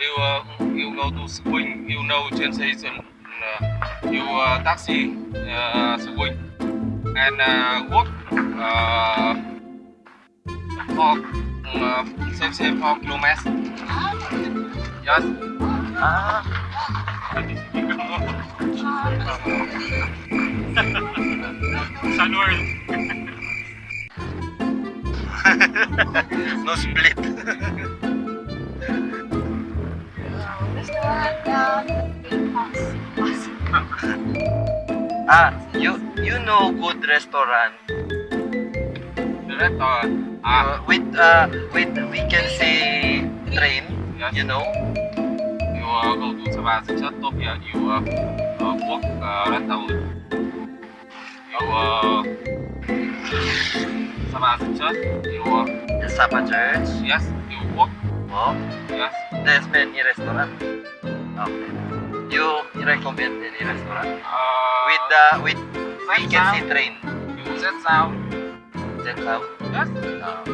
you uh, you go to swing, you know train station, uh, you uh, taxi uh, swing, and uh, walk uh, for uh, same same for kilometers. Yes. Ah, Sun World. no split. ah, you you know good restaurant Direct uh, uh, ah, with uh with we can see train, yes. you know. You uh, go to stop here. You uh, uh, walk uh, down. You uh, City. You uh, The Sapa Church. yes. You walk. Oh, Yes. there's many restaurant. Okay. You recommend any restaurant Uh, with the with see train. Set sound. Check out. Yes. Uh,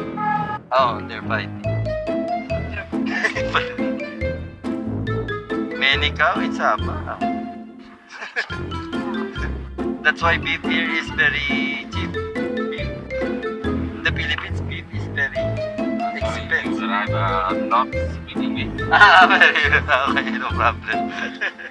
oh, they're fighting. Many cow in Sabah. That's why beef here is very cheap. In the Philippines, I'm uh, not speaking English. Ah, very okay, no problem.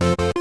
Bye.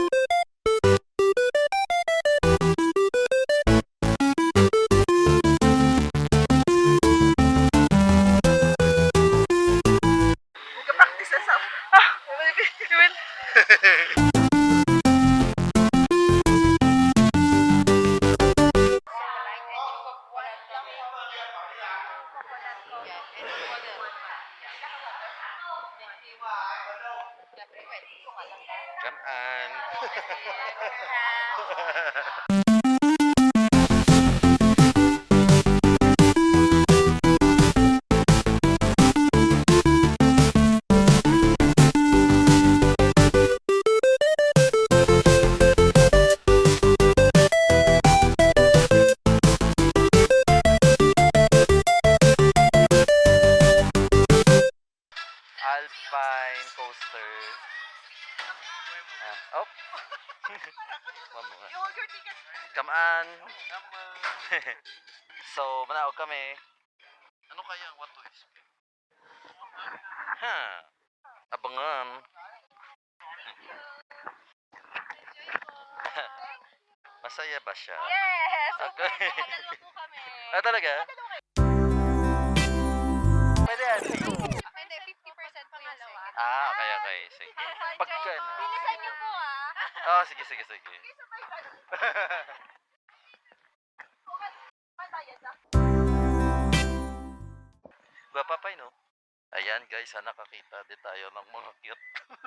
So, manaog kami. Ano kaya ang what to expect? Ha. Abangan. Masaya ba siya? Yes! Okay. Nakadalawa po kami. Ah, talaga? Pwede yan. Hindi, 50% pangalawa. Ah, okay, okay. Sige. Pagka na. Bilisan niyo po ah. Oh, sige, sige, sige. Bapapay, no? Ayan, guys, sana nakakita din tayo ng mga cute.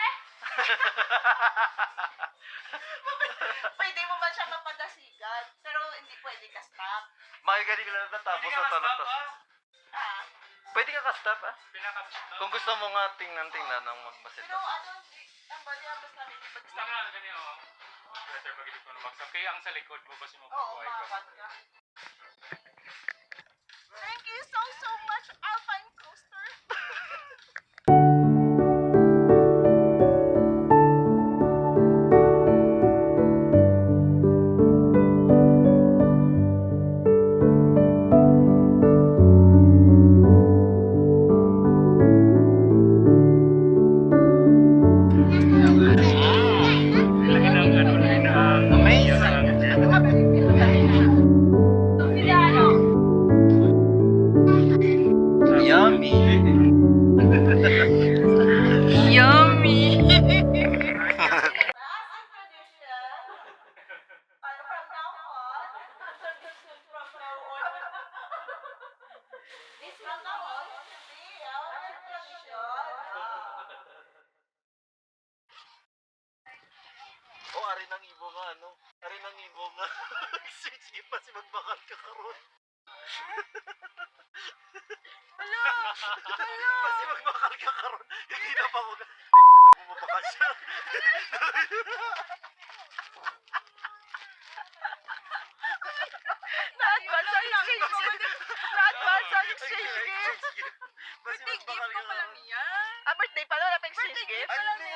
eh, pwede mo man siya mapadasigan. Pero hindi pwede ka stop. May galing lang natapos sa tanong to. Ah. Pwede ka ka-stop ah. Kung gusto mo nga tingnan-tingnan ng magmasid Pero ano, di- ang bali ang basta namin, pag Basta nga, ganyan o. Better pag hindi ko namaksak. Kaya ang sa likod mo kasi Oo, mabubuhay ka. umakat ka. Nang ibo nga, ano? Ari nang ibo nga. sige, sige pa, si magbakal ka karon. Hala! Hala! Kasi magbakal ka karon. Hindi na pa ko. Ay, puta mo mabakal siya. Na-advance ang exchange gift. Na-advance ang exchange gift. Basi magbakal ka karon. Ah, birthday pa lang, exchange gift? Ay, hindi.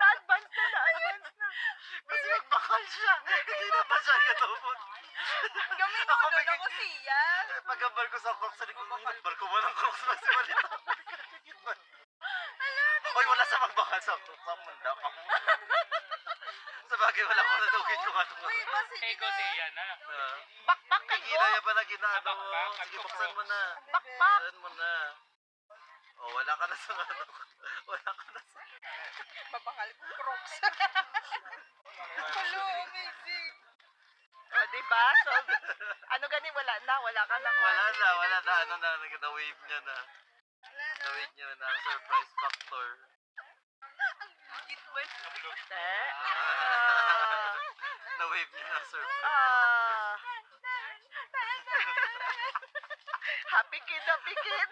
Na-advance na, na-advance na. Basi magbakal siya. Hindi na pa siya katubot. Kami Ako mo may- ako siya. Pagkabal ko sa crocs, sabi ko, nagbar ko man ang crocs na si Malita. Oy, wala sa magbakal sa crocs. Ang manda ka mo. Sa bagay, wala ko nadukit ko katong. Eh, ko siya na. Bakbak ka Kikita niya pala ginano mo. Sige, buksan mo na. Bakbak. Buksan mo na. Oh, wala ka na sa ano. Wala ka na sa... Babakal ko crocs. Hello, amazing. O, Oh, diba? So, ano gani, wala na, wala ka na. Wala na, wala na. Ano na, na-wave niya na. Na-wave niya na. ang Surprise factor. Eh? Ah. Na-wave niya na ang surprise. Ah. happy kid, happy kid.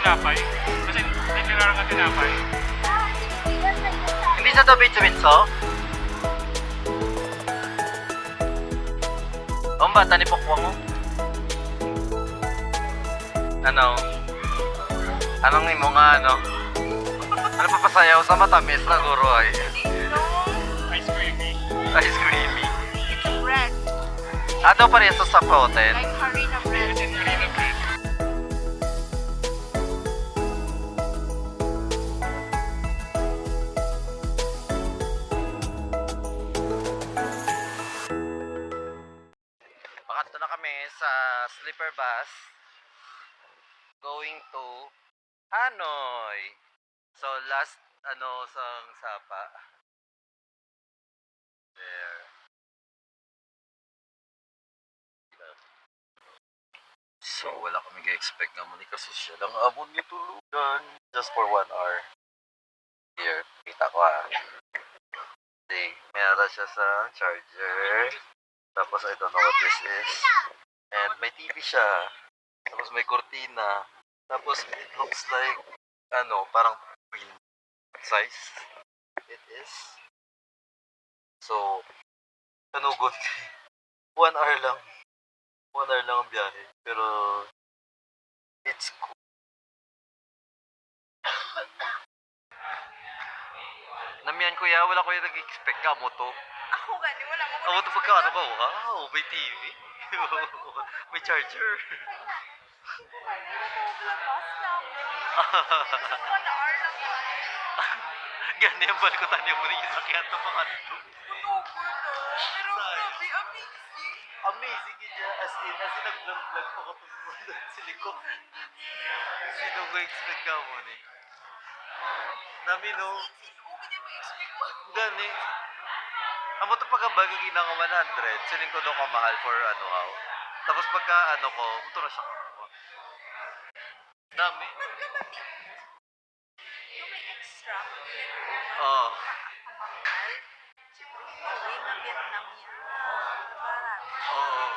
Tinapay. Kasi nila ka tinapay. Hindi sa tabi chumitso? Ang bata ni Pokwa mo? Ano? Anong imo nga ano? Ano papasayaw sa matamis na guro ay? Ice creamy. Ice creamy. Bread. Ano pa rin sa sapoten? Kami sa sleeper bus going to Hanoi. So last ano sang Sapa. There. So wala kami ga-expect nga muni kasi siya lang abon ni tulugan just for one hour. Here, kita ko ah. See, meron siya sa charger. Tapos I don't know what this is. And may TV siya. Tapos may cortina. Tapos it looks like, ano, parang queen size. It is. So, kanugot. One hour lang. One hour lang ang biyahe. Pero, it's cool. Namiyan kuya, wala ko yung nag-expect ka mo to. Ako gani, wala mo Ako ito pagkano ka, wow, may TV. may charger. Gani ang balkotan yung muna yung sakyan ko na. Pero grabe, amazing. Amazing yun niya. As in, as in, nag-vlog-vlog pa ko doon sa likod. Sino ko expect ka mo ni? Nami no, ko gani. Amo to pagka bago ginang 100, siling ko daw ka mahal for ano how. Tapos pagka ano ko, muto na siya. Nami. Yung may extra. Oh. Barat. Oh.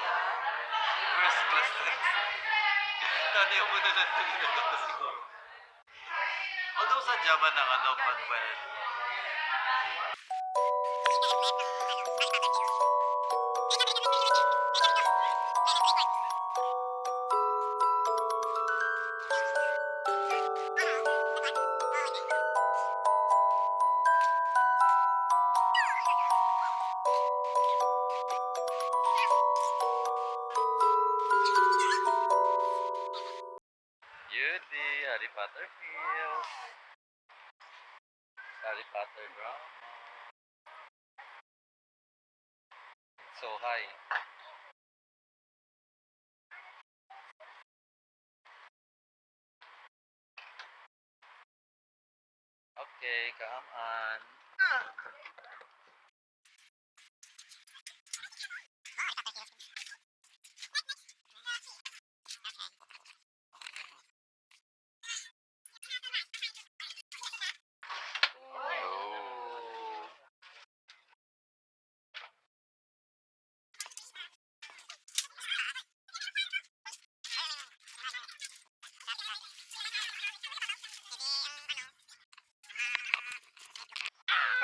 Taxi. Tani mo na lang ito ginagawa siguro. Although sa Java ng ano, panbayad. Yudi, Potter feels. Harry Potter drama. It's so high. Okay, come on. Oh.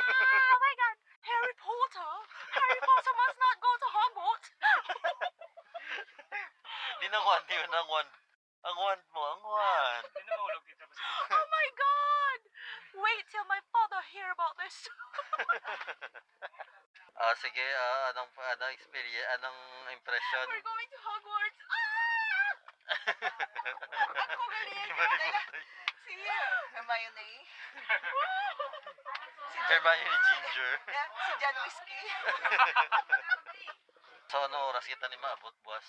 Oh my god! Harry Potter! Harry Potter must not go to Hogwarts! Di di nang one. Ang one mo, ang one. Hindi na mahulog dito. Oh my god! Wait till my father hear about this. Ah, sige, ah, anong, anong experience, anong impression? We're going to Hogwarts! Ah! Ako galing! Si Hermione. Hermione Ginger. Si John Whiskey. So, ano oras kita ni maabot, boss?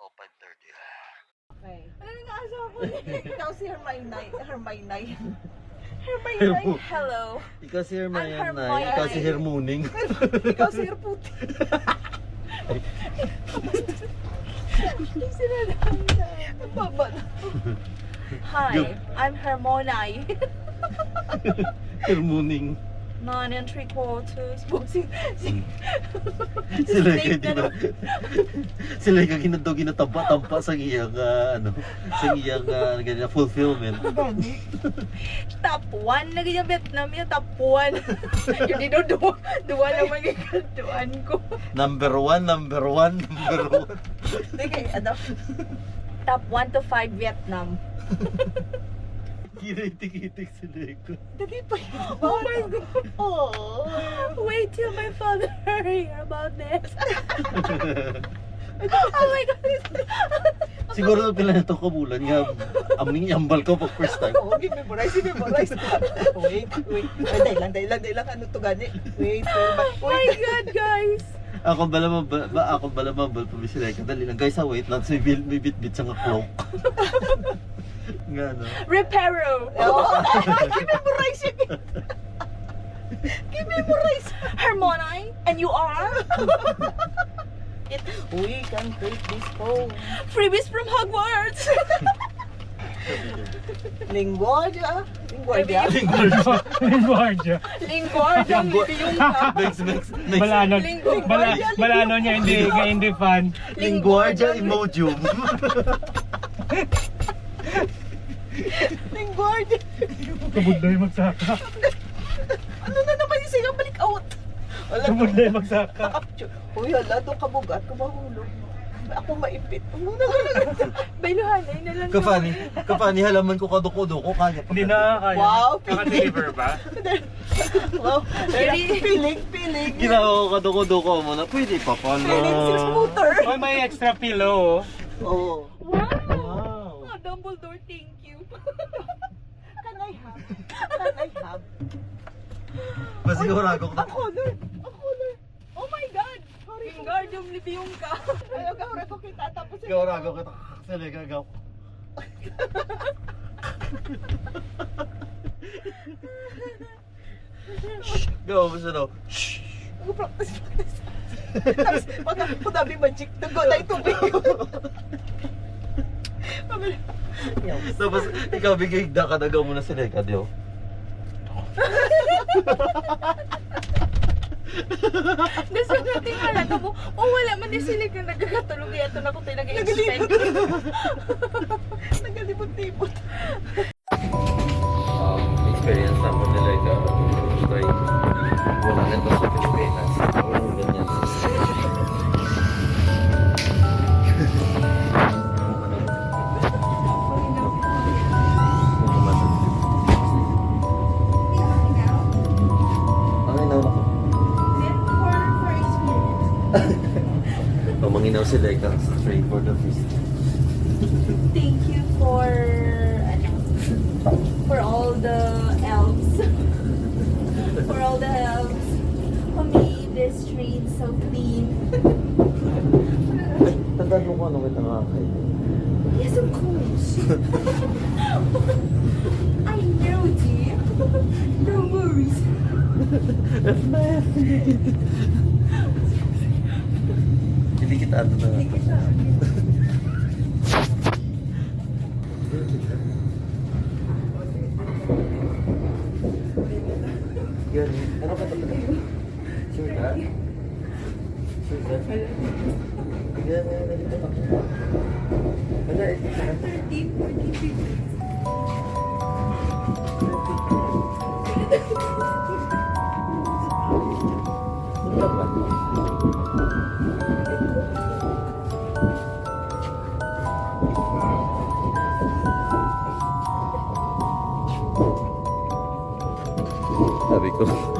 Oh, 5.30. Okay. Ano nga asawa ko? Ikaw si Hermione. Hermione. Hermione. Hello. Ikaw si Hermione, Hermione. ikaw si Hermuning. Ikaw si Herputi. Ang baba na. Hi. I'm Hermione. Hermuning. Nine and three quarters. Si, si, Sila ka, di na ba? Sila ka ginadaw ginatamba-tamba sa iyang, ah, ano, sa iyang, ah, ganyan, fulfillment. top one na ganyan Vietnam yan, top one. yung dito, duwa, duwa naman yung kantuan ko. Number one, number one, number one. Sige, ano? Top 1 to 5 Vietnam. Kinitik-itik sila ko. Dali pa yun. Oh my God. Oh. Wait till my father hear about this. oh my God. Siguro pila na ito kabulan nga, aming yambal ko pag first time. Oo, give memorize, give memorize. wait, wait. Ay, dahil lang, dahil lang, dahil lang. Ano to gani? Wait, wait. Oh my God, guys. Ako bala mabal, ba, ako bala mabal pa sila ko. Dali lang, guys, ah, wait lang, may, bil- may bit-bit sa cloak. nga, no? Reparo. Oh, give memorize yun. give memorize. Harmony, and you are? It, we can create this phone. Freebies from Hogwarts. Lingguardia. Lingguardia. Lingwardia. Lingguardia. Linggu- Yung ka. Next, next, next. Balano, Linggu- bala, Lingguardia, balano niya, hindi, hindi fan. Linguardia Emojium. Lingguardia. Kabud na yung magsaka. Ano na naman yung siya balik out? Wala. Kabud na yung magsaka. Uy, hala, doon kabugat, kumahulog. Ako maipit. Muna ko lang. Bailuhanay na lang. Kapani, kapani halaman ko kaduko-duko kanya. Hindi na kaya. Wow, Naka-deliver ba? Wow. Pilig. Ginawa ko kaduko-duko mo na pwede pa pala. Sa scooter. Oh, may extra pillow. Oo. Wow! Wow. Oh, Dumbledore, I Can I have? Masigurado ko. Ang color. Ang color. Oh my God! Wingardium Leviosa. Ayaw ka, ko kita. Tapos Sigurado ko. Sali gagaw. Gawa mo siya daw. Shh. Mag-practice, practice. Tapos, pag sabi magic, nago na yung tubig Tapos ikaw bigay da ka nagaw mo na si Leka, di. Nasa natin wala ka mo. Oh, wala man din sila kung nagkakatulog. Kaya ito na ko tayo nag-expect. Nagalibot-libot. um, experience naman nila ika try wala na ito sa Pilipinas sila ika straight for the feast. Thank you for, ano, for all the elves. for all the elves who made this train so clean. Ay, tandaan mo kung ano kita nga. Yes, of course. I know, dear. No worries. Hindi kita ato na. Yan. Ano talaga? Sure ka? Sure ka? Yan, yan, yan. Wala, ito sa 13, 14, 15. Exacto.